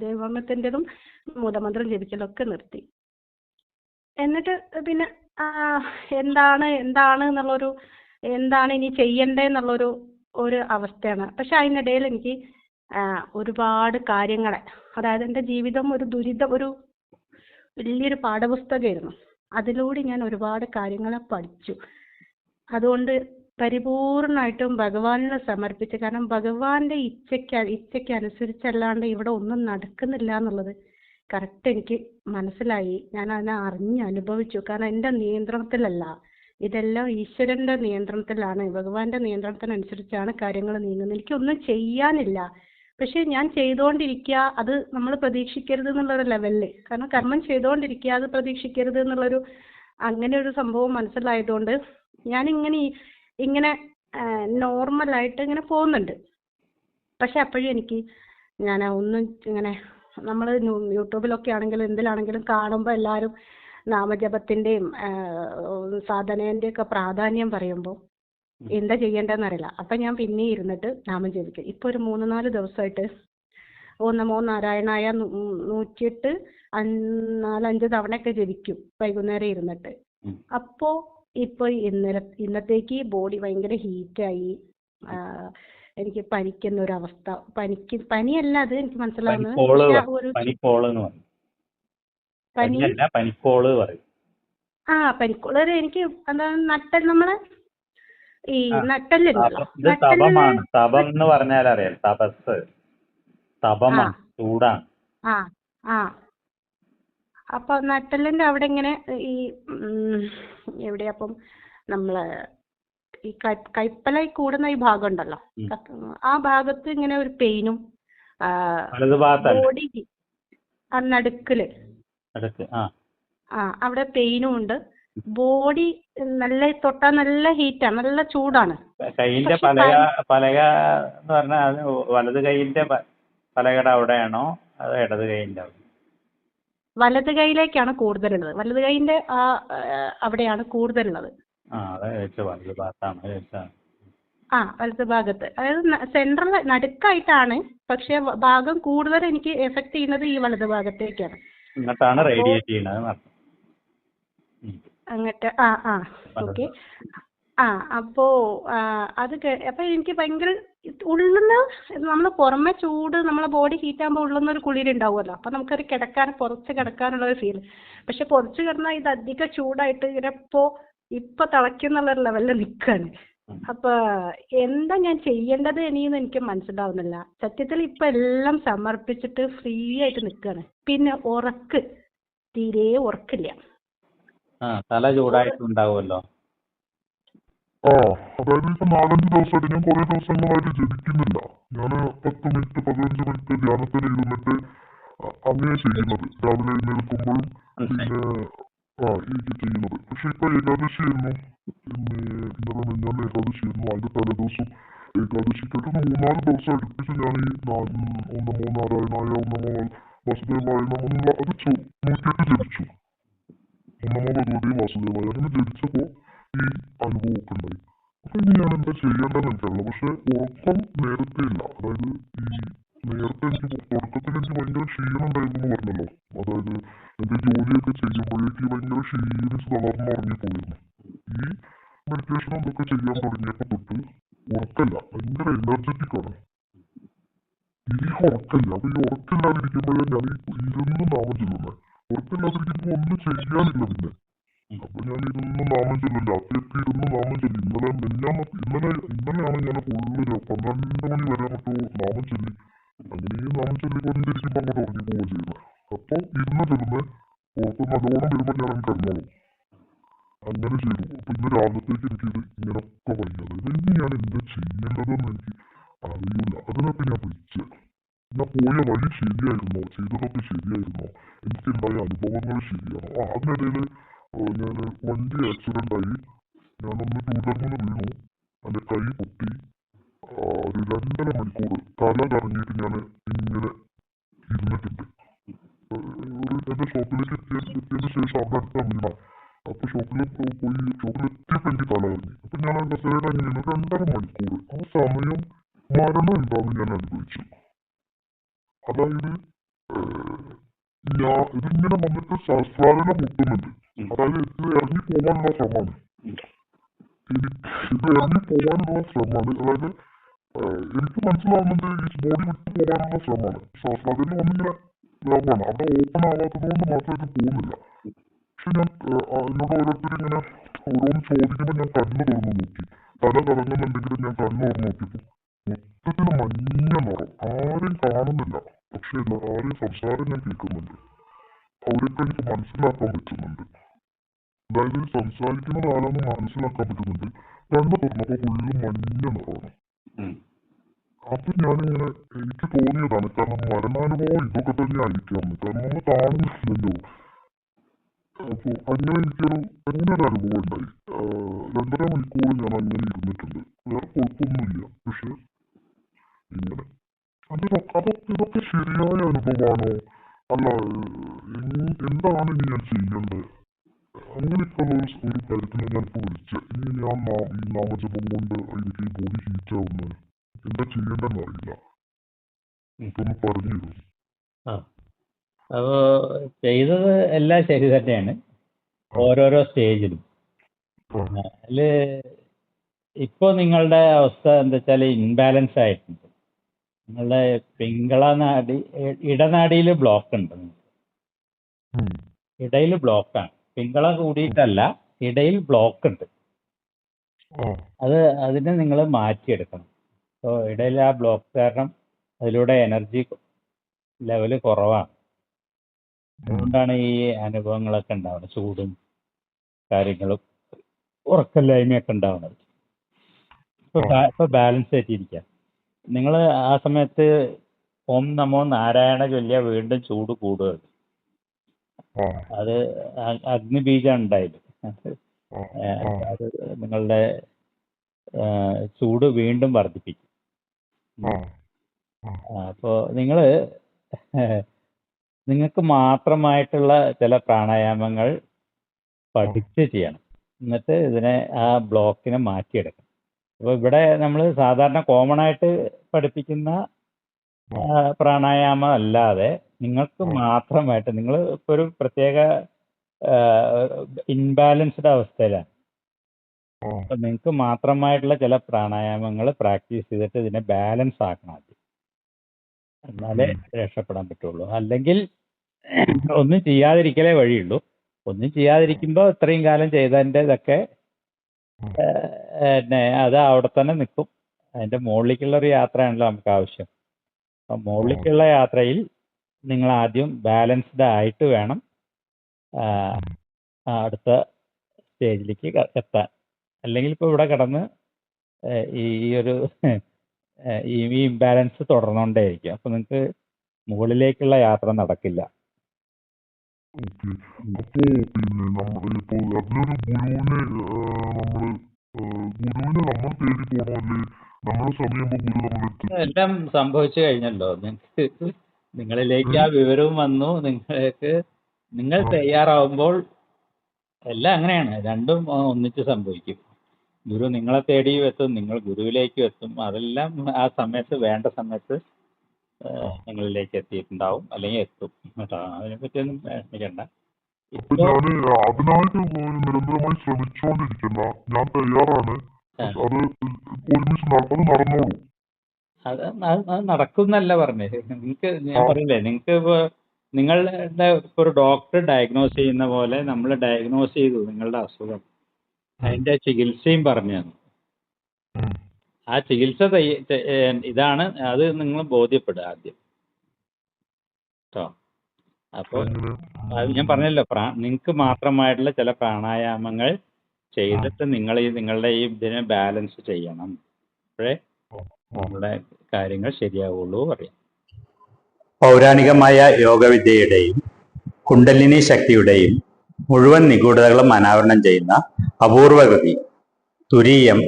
ദേവമത്തിന്റെതും മൂലമന്ത്രം ജപിക്കലും ഒക്കെ നിർത്തി. എന്നിട്ട് പിന്നെ എന്താണ് എന്താണ് എന്നുള്ളൊരു എന്താണ് ഇനി ചെയ്യണ്ടേ എന്നുള്ളൊരു ഒരു അവസ്ഥയാണ്. പക്ഷെ അതിനിടയിൽ എനിക്ക് ഒരുപാട് കാര്യങ്ങളെ അതായത് എന്റെ ജീവിതം ഒരു ദുരിതം ഒരു വലിയൊരു പാഠപുസ്തകമായിരുന്നു. അതിലൂടെ ഞാൻ ഒരുപാട് കാര്യങ്ങളെ പഠിച്ചു. അതുകൊണ്ട് പരിപൂർണമായിട്ടും ഭഗവാനിനെ സമർപ്പിച്ച്. കാരണം ഭഗവാന്റെ ഇച്ഛയ്ക്ക് ഇച്ഛയ്ക്ക് അനുസരിച്ചല്ലാണ്ട് ഇവിടെ ഒന്നും നടക്കുന്നില്ല എന്നുള്ളത് കറക്റ്റ് എനിക്ക് മനസ്സിലായി. ഞാൻ അതിനെ അറിഞ്ഞ് അനുഭവിച്ചു. കാരണം എന്റെ നിയന്ത്രണത്തിലല്ല ഇതെല്ലാം ഈശ്വരന്റെ നിയന്ത്രണത്തിലാണ്. ഭഗവാന്റെ നിയന്ത്രണത്തിനനുസരിച്ചാണ് കാര്യങ്ങൾ നീങ്ങുന്നത്. എനിക്കൊന്നും ചെയ്യാനില്ല. പക്ഷെ ഞാൻ ചെയ്തുകൊണ്ടിരിക്കുക അത് നമ്മൾ പ്രതീക്ഷിക്കരുത് എന്നുള്ളൊരു ലെവലിൽ കാരണം കർമ്മം ചെയ്തുകൊണ്ടിരിക്കുക അത് പ്രതീക്ഷിക്കരുത് എന്നുള്ളൊരു അങ്ങനെ ഒരു സംഭവം മനസ്സിലായതുകൊണ്ട് ഞാനിങ്ങനെ ഇങ്ങനെ നോർമലായിട്ട് ഇങ്ങനെ പോകുന്നുണ്ട്. പക്ഷെ അപ്പോഴും എനിക്ക് ഞാൻ ഒന്നും ഇങ്ങനെ നമ്മൾ യൂട്യൂബിലൊക്കെ ആണെങ്കിലും എന്തിലാണെങ്കിലും കാണുമ്പോൾ എല്ലാവരും നാമജപത്തിന്റെയും സാധനേന്റെയും ഒക്കെ പ്രാധാന്യം പറയുമ്പോൾ എന്താ ചെയ്യേണ്ടതെന്ന് അറിയില്ല. അപ്പം ഞാൻ പിന്നെ ഇരുന്നിട്ട് നാമം ജപിക്കും. ഇപ്പോൾ ഒരു മൂന്ന് നാല് ദിവസമായിട്ട് ഓ നമോ നാരായണായ നൂറ്റിയെട്ട് അഞ്ച് നാലഞ്ച് തവണയൊക്കെ ജപിക്കും വൈകുന്നേരം ഇരുന്നിട്ട്. ഉം. അപ്പോ ഇപ്പൊ ഇന്നലെ ഇന്നത്തേക്ക് ബോഡി ഭയങ്കര ഹീറ്റായി എനിക്ക് പനിക്കുന്ന ഒരു അവസ്ഥ പനിക്ക് പനിയല്ല അത് എനിക്ക് മനസ്സിലാവുന്നത്. ആ പനിക്കോൾ. എനിക്ക് എന്താ നട്ടൽ നമ്മൾ ഈ. നട്ടല്ലുണ്ടല്ലോ. തപമാണ്. തപം എന്ന് പറഞ്ഞാൽ അറിയാം തപസ്. തപമാണ്. ചൂടാണ്. ആ ആ. അപ്പൊ നട്ടെല്ലിന്റെ അവിടെ ഇങ്ങനെ ഈ ഉം, എവിടെയാ അപ്പം നമ്മൾ ഈ കൈ- കൈപ്പലായി കൂടുന്ന ഈ ഭാഗം ഉണ്ടല്ലോ? ആ ഭാഗത്ത് ഇങ്ങനെ ഒരു പെയിനും ബോഡി ആ നടുക്കിൽ. ആ. അവിടെ പെയിനും ഉണ്ട്. ബോഡി നല്ല തൊട്ടാ നല്ല ഹീറ്റാണ് നല്ല ചൂടാണ്. കൈയിന്റെ പലക പലക എന്ന് പറഞ്ഞാൽ വലത് കൈയിന്റെ പ- പലകയുടെ അവിടെയാണോ? അതോ ഇടത് കൈയിന്റെ അവിടെ വലത് കൈയിലേക്കാണ് കൂടുതലുള്ളത്. വലത് കൈയിന്റെ ആ അവിടെയാണ് കൂടുതലുള്ളത്. ആ വലത് ഭാഗത്ത്. അതായത് സെൻട്രൽ നടുക്കായിട്ടാണ്. പക്ഷെ ഭാഗം കൂടുതൽ എനിക്ക് എഫക്ട് ചെയ്യുന്നത് ഈ വലത് ഭാഗത്തേക്കാണ്. അങ്ങട്ട് ആ ആ ഓക്കെ ആ അപ്പോ അത് കേ- അപ്പൊ എനിക്ക് ഭയങ്കര ഉള്ളുന്ന നമ്മൾ പുറമെ ചൂട് നമ്മളെ ബോഡി ഹീറ്റ് ആകുമ്പോൾ ഉള്ളുന്ന ഒരു കുളിരുണ്ടാവുമല്ലോ അപ്പൊ നമുക്കൊരു കിടക്കാൻ പുറത്ത് കിടക്കാനുള്ള ഒരു ഫീൽ പക്ഷെ പുറത്ത് കിടന്നാൽ ഇത് അധിക ചൂടായിട്ട് ഇങ്ങനെ ഇപ്പോ ഇപ്പൊ തിളയ്ക്കുന്നുള്ള ഒരു ലെവലിൽ നിൽക്കാണ് അപ്പോൾ അപ്പൊ എന്താ ഞാൻ ചെയ്യേണ്ടത് ഇനിയെന്ന് എനിക്ക് മനസ്സിലാവുന്നില്ല. സത്യത്തിൽ ഇപ്പൊ എല്ലാം സമർപ്പിച്ചിട്ട് ഫ്രീ ആയിട്ട് നിൽക്കാണ് പിന്നെ ഉറക്ക്. തീരെ ഉറക്കില്ല. തല ചൂടായിട്ടുണ്ടാവുമല്ലോ ആ അതായത് ഇപ്പൊ നാലഞ്ച് ദിവസമായിട്ട് ഞാൻ കുറെ ദിവസങ്ങളായിട്ട് ജപിക്കുന്നില്ല. ഞാൻ പത്ത് മിനിറ്റ് പതിനഞ്ച് മിനിറ്റ് ധ്യാനത്തിൽ ഇരുന്നിട്ട് അങ്ങനെയാ അങ്ങനെ ചെയ്യുന്നത്. രാവിലെ എഴുന്നേൽക്കുമ്പോഴും പിന്നെ ആ ഇത് ചെയ്യുന്നത്. പക്ഷെ ഇപ്പൊ ഏകാദശിയായിരുന്നു പിന്നെ ഇന്നലെ ഞാൻ ഏകാദശിയായിരുന്നു അതിന്റെ തലേദിവസം ഏകാദശിക്കായിട്ട് മൂന്നാൽ ദിവസം അടുപ്പിച്ച് ഞാൻ ഈ ഓം നമോ നാരായണായ ഓം നമോ വസുദേവായ എന്നുള്ള അത് ചൊ- നൂറ്റിയെട്ട് ജപിച്ചു. ഓം നമോ ഭഗവതി വാസുദേവായ അങ്ങനെ ജപിച്ചപ്പോ ഈ അനുഭവമൊക്കെ അപ്പൊ ഇനി ഞാൻ എന്താ ചെയ്യേണ്ടതെന്ന് എനിക്കറിയില്ല. പക്ഷെ ഉറക്കം നേരത്തെ ഇല്ല. അതായത് ഈ നേരത്തെ എനിക്ക് തുടക്കത്തിൽ എനിക്ക് ഭയങ്കര ക്ഷീണം ഉണ്ടായിരുന്നു പറഞ്ഞല്ലോ. അതായത് എന്റെ ജോലിയൊക്കെ ചെയ്യുമ്പോഴേക്ക് ഭയങ്കര ക്ഷീണിച്ച് തളർന്ന് ഉറങ്ങിപ്പോയിരുന്നു. ഈ മെഡിറ്റേഷൻ എന്തൊക്കെ ചെയ്യാൻ തുടങ്ങിയപ്പോ തൊട്ട് ഉറക്കല്ല ഭയങ്കര എനർജറ്റിക് ആണ്. എനിക്ക് ഉറക്കല്ല അപ്പൊ ഈ ഉറക്കില്ലാതിരിക്കുമ്പോഴേ ഞാൻ ഇരുന്ന് നാമം ചൊല്ലുന്നത്. ഉറക്കില്ലാതിരിക്കുമ്പോ ഒന്നും ചെയ്യാനില്ല പിന്നെ. അപ്പൊ ഞാൻ ഇരുന്ന് നാമം ചൊല്ലും രാത്രിയൊക്കെ ഇരുന്ന് നാമം ചൊല്ലി. ഇന്നലെ മിന്നാമ ഇന്നലെ ഇന്നലെയാണ് ഞാൻ ഫുള്ള് പന്ത്രണ്ട് മണി വരെ മറ്റോ നാമം ചൊല്ലി. അങ്ങനെ നാമം ചൊല്ലിക്കൊണ്ടിരിക്കുമ്പോ അങ്ങോട്ട് ഉറങ്ങി പോവുക ചെയ്യുന്നത് അപ്പൊ ഇരുന്ന് ചൊല്ലുന്നത് പുറത്ത് നല്ലോണം വരുമ്പോ ഞാൻ അങ്ങ് കിടന്നോളും അങ്ങനെ ചെയ്തു. അപ്പൊ ഇന്ന് രാവിലത്തേക്ക് എനിക്കിത് ഇങ്ങനൊക്കെ വയ്യത് ഇനി ഞാൻ എന്താ ചെയ്യേണ്ടതെന്ന് എനിക്ക് അറിയില്ല. അതിനൊക്കെ ഞാൻ വിളിച്ചത് ഞാൻ പോയ വഴി ശരിയായിരുന്നോ? ചെയ്തതൊക്കെ ശരിയായിരുന്നോ? എനിക്കുണ്ടായ അനുഭവങ്ങൾ ശരിയാണോ? ആ അതിനിടയിൽ ഞാൻ വണ്ടി ആക്സിഡന്റ് ആയി. ഞാനൊന്ന് തുടർന്ന് വീണു. എന്റെ കൈ പൊട്ടി. ഒരു രണ്ടര മണിക്കൂർ തല കറങ്ങിയിട്ട് ഞാൻ ഇങ്ങനെ ഇരുന്നിട്ടുണ്ട്. എന്റെ ഷോപ്പിലേക്ക് എത്തിയ എത്തിയതിന് ശേഷം അവിടെ അടുത്ത വീണ. അപ്പൊ ഷോപ്പിൽ പോയി ഷോപ്പിൽ എത്തിയപ്പോ എനിക്ക് തല കറങ്ങി. അപ്പൊ ഞാൻ ബസ്സിലേക്ക് അങ്ങനെ. രണ്ടര മണിക്കൂർ. ആ സമയം മരണം എന്താണെന്ന് ഞാൻ അനുഭവിച്ചു. അതായത് ഞാൻ ഇതിങ്ങനെ വന്നിട്ട് ശാസ്ത്രാലന മുട്ടുന്നുണ്ട് അതായത് ഇത് ഇറങ്ങി പോകാനുള്ള ശ്രമമാണ്. ഇത് ഇറങ്ങി പോകാനുള്ള ശ്രമമാണ്. അതായത് എനിക്ക് മനസ്സിലാവുന്നത് ഈ ബോഡി വിട്ടു പോകാനുള്ള ശ്രമമാണ്. ശ്വാസത്തിന് ഒന്നിങ്ങനെ ലാഭമാണ് അവിടെ ഓപ്പൺ ആവാത്തത് കൊണ്ട് മാത്രം ഇത് പോകുന്നില്ല. പക്ഷെ ഞാൻ എന്നോട് ഓരോരുത്തർ ഇങ്ങനെ ഓരോന്ന് ചോദിക്കുമ്പോൾ ഞാൻ കണ്ണു തുറന്നു നോക്കി. തല കറങ്ങുന്നുണ്ടെങ്കിലും ഞാൻ കണ്ണു തുറന്നു നോക്കിയപ്പോൾ മൊത്തത്തിൽ മഞ്ഞ നിറം. ആരെയും കാണുന്നില്ല. പക്ഷെ എല്ലാവരെയും സംസാരം ഞാൻ കേൾക്കുന്നുണ്ട്. അവരൊക്കെ എനിക്ക് മനസ്സിലാക്കാൻ പറ്റുന്നുണ്ട്. അതായത് സംസാരിക്കുന്നത് ആരാന്ന് മനസ്സിലാക്കാൻ പറ്റുന്നുണ്ട് കണ്ണു തുറന്നപ്പോ ഫുള്ള് മഞ്ഞ നിറമാണ്. അപ്പൊ ഞാനിങ്ങനെ എനിക്ക് തോന്നിയതാണ് കാരണം മരണാനുഭവം ഇതൊക്കെ തന്നെ ആയിരിക്കാം കാരണം നമ്മൾ കാണുന്നില്ലല്ലോ. അപ്പൊ അങ്ങനെ എനിക്കൊരു അങ്ങനെ ഒരു അനുഭവം ഉണ്ടായി. രണ്ടര മണിക്കൂർ ഞാൻ അങ്ങനെ ഇരുന്നിട്ടുണ്ട്. വേറെ കുഴപ്പമൊന്നുമില്ല. പക്ഷെ ഇങ്ങനെ. അതൊക്കെ അതൊക്കെ ഇതൊക്കെ ശരിയായ അനുഭവമാണോ? അല്ല എന്താണ് ഇനി ഞാൻ ചെയ്യേണ്ടത്? അങ്ങനെയൊക്കെയുള്ള ഒരു ഇപ്പോൾ വിളിച്ചത് ഇനി നാ- ഈ നാമജപം കൊണ്ട് എനിക്ക് ഈ ബോഡി ഹീറ്റ് ആവുന്നത് എന്താ ചെയ്യേണ്ടതെന്ന് അറിയില്ല. എനിക്കൊന്ന് പറഞ്ഞു തരും അപ്പോ ചെയ്തത് എല്ലാം ശരി തന്നെയാണ്. ഓരോരോ സ്റ്റേജിലും. അതിൽ ഇപ്പൊ നിങ്ങളുടെ അവസ്ഥ എന്താ വെച്ചാൽ ഇൻബാലൻസ് ആയിട്ടുണ്ട്. നിങ്ങളുടെ പിങ്കള നാടി ഇടനാടിയിൽ ബ്ലോക്ക് ഉണ്ട്. നിങ്ങൾക്ക് ഇടയിൽ ബ്ലോക്കാണ് പിങ്കള കൂടിയിട്ടല്ല ഇടയിൽ ബ്ലോക്ക് ഉണ്ട്. അത് അതിനെ നിങ്ങൾ മാറ്റിയെടുക്കണം. അപ്പോൾ ഇടയിൽ ആ ബ്ലോക്ക് കാരണം അതിലൂടെ എനർജി ലെവൽ കുറവാണ്. അതുകൊണ്ടാണ് ഈ അനുഭവങ്ങളൊക്കെ ഉണ്ടാവുന്നത്. ചൂടും കാര്യങ്ങളും ഉറക്കമില്ലായ്മയൊക്കെ ഉണ്ടാവുന്നത്. ഇപ്പൊ ബാലൻസ് ആയിട്ടിരിക്കുക നിങ്ങൾ ആ സമയത്ത് ഓം നമോ നാരായണ ചൊല്ലിയ വീണ്ടും ചൂട് കൂടുക. ആ, അത് അഗ്നിബീജം ഉണ്ടായത്. അത് നിങ്ങളുടെ ചൂട് വീണ്ടും വർദ്ധിപ്പിക്കും. അപ്പോ നിങ്ങൾ നിങ്ങൾ നിങ്ങൾക്ക് മാത്രമായിട്ടുള്ള ചില പ്രാണായാമങ്ങൾ പഠിച്ച് ചെയ്യണം. എന്നിട്ട് ഇതിനെ ആ ബ്ലോക്കിനെ മാറ്റിയെടുക്കണം. അപ്പോൾ ഇവിടെ നമ്മൾ സാധാരണ കോമൺ ആയിട്ട് പഠിപ്പിക്കുന്ന പ്രാണായാമം അല്ലാതെ നിങ്ങൾക്ക് മാത്രമായിട്ട് നിങ്ങൾ ഇപ്പോൾ ഒരു പ്രത്യേക ഇൻബാലൻസ്ഡ് അവസ്ഥയിലാണ്. അപ്പൊ നിങ്ങൾക്ക് മാത്രമായിട്ടുള്ള ചില പ്രാണായാമങ്ങൾ പ്രാക്ടീസ് ചെയ്തിട്ട് ഇതിനെ ബാലൻസ് ആക്കണം ആദ്യം. എന്നാലേ രക്ഷപ്പെടാൻ പറ്റുള്ളൂ. അല്ലെങ്കിൽ ഒന്നും ചെയ്യാതിരിക്കലേ വഴിയുള്ളൂ. ഒന്നും ചെയ്യാതിരിക്കുമ്പോൾ ഇത്രയും കാലം ചെയ്തതിന്റെ ഇതൊക്കെ പിന്നെ അത് അവിടെ തന്നെ നിൽക്കും. അതിന്റെ മുകളിലേക്കുള്ള ഒരു യാത്രയാണല്ലോ നമുക്ക് ആവശ്യം. അപ്പം മുകളിലേക്കുള്ള യാത്രയിൽ നിങ്ങൾ ആദ്യം ബാലൻസ്ഡ് ആയിട്ട് വേണം അടുത്ത സ്റ്റേജിലേക്ക് എത്താൻ. അല്ലെങ്കിൽ ഇപ്പോൾ ഇവിടെ കിടന്ന് ഈ ഒരു ഈ ഇംബാലൻസ് തുടർന്നുകൊണ്ടേയിരിക്കും അപ്പോൾ നിങ്ങൾക്ക് മുകളിലേക്കുള്ള യാത്ര നടക്കില്ല. അപ്പോ പിന്നെ നമ്മൾ ഇപ്പോ അതിനൊരു ഗുരുവിനെ നമ്മൾ ഗുരുവിനെ നമ്മൾ തേടി പോകണോ അല്ലേ? നമ്മുടെ സമയമാകുമ്പോ ഗുരു നമ്മളെ എല്ലാം സംഭവിച്ചു കഴിഞ്ഞല്ലോ. നിങ്ങൾക്ക് നിങ്ങളിലേക്ക് ആ വിവരവും വന്നു. നിങ്ങൾക്ക് നിങ്ങൾ തയ്യാറാവുമ്പോൾ എല്ലാം അങ്ങനെയാണ്. രണ്ടും ഒന്നിച്ച് സംഭവിക്കും. ഗുരു നിങ്ങളെ തേടിയും എത്തും നിങ്ങൾ ഗുരുവിലേക്കും എത്തും. അതെല്ലാം ആ സമയത്ത് വേണ്ട സമയത്ത് നിങ്ങളിലേക്ക് എത്തിയിട്ടുണ്ടാവും അല്ലെങ്കിൽ എത്തും. കേട്ടോ. അതിനെപ്പറ്റിയൊന്നും വിഷമിക്കണ്ട. അതിനായിട്ട് നിരന്തരമായി ശ്രമിച്ചുകൊണ്ടിരിക്കണ്ട ഞാൻ തയ്യാറാണ്. അത് ഒരുമിച്ച് നടന്നത് നടന്നോളൂ. അത് അത് അത് നടക്കുന്നല്ല പറഞ്ഞത് നിങ്ങക്ക് ഞാൻ പറഞ്ഞില്ലേ പറയില്ലേ നിങ്ങൾക്ക് ഇപ്പോൾ നിങ്ങളുടെ ഇപ്പൊ ഒരു ഡോക്ടർ ഡയഗ്നോസ് ചെയ്യുന്ന പോലെ നമ്മൾ ഡയഗ്നോസ് ചെയ്തു നിങ്ങളുടെ അസുഖം. അതിന്റെ ചികിത്സയും പറഞ്ഞു തന്നു. ആ ചികിത്സ തയ്യ- ത- ഏ, ഇതാണ് അത് നിങ്ങൾ ബോധ്യപ്പെടുക ആദ്യം. കേട്ടോ അപ്പോൾ? അത് ഞാൻ പറഞ്ഞല്ലോ പ്രാ നിങ്ങൾക്ക് മാത്രമായിട്ടുള്ള ചില പ്രാണായാമങ്ങൾ ചെയ്തിട്ട് നിങ്ങൾ ഈ നിങ്ങളുടെ ഈ ഇതിനെ ബാലൻസ് ചെയ്യണം. അപ്പോഴേ നമ്മുടെ കാര്യങ്ങൾ ശരിയാവുള്ളൂ പറയാം. പൗരാണികമായ യോഗവിദ്യയുടെയും കുണ്ടലിനി ശക്തിയുടെയും മുഴുവൻ നിഗൂഢതകളും അനാവരണം ചെയ്യുന്ന അപൂർവഗതി തുരീയം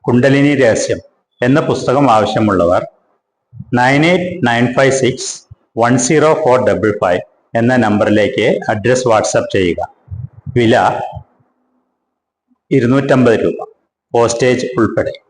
കുണ്ടലിനി രഹസ്യം എന്ന പുസ്തകം ആവശ്യമുള്ളവർ nine eight nine five six one zero four double five എന്ന നമ്പറിലേക്ക് അഡ്രസ് വാട്സപ്പ് ചെയ്യുക. വില ഇരുന്നൂറ്റമ്പത് രൂപ. പോസ്റ്റേജ് ഉൾപ്പെടെ.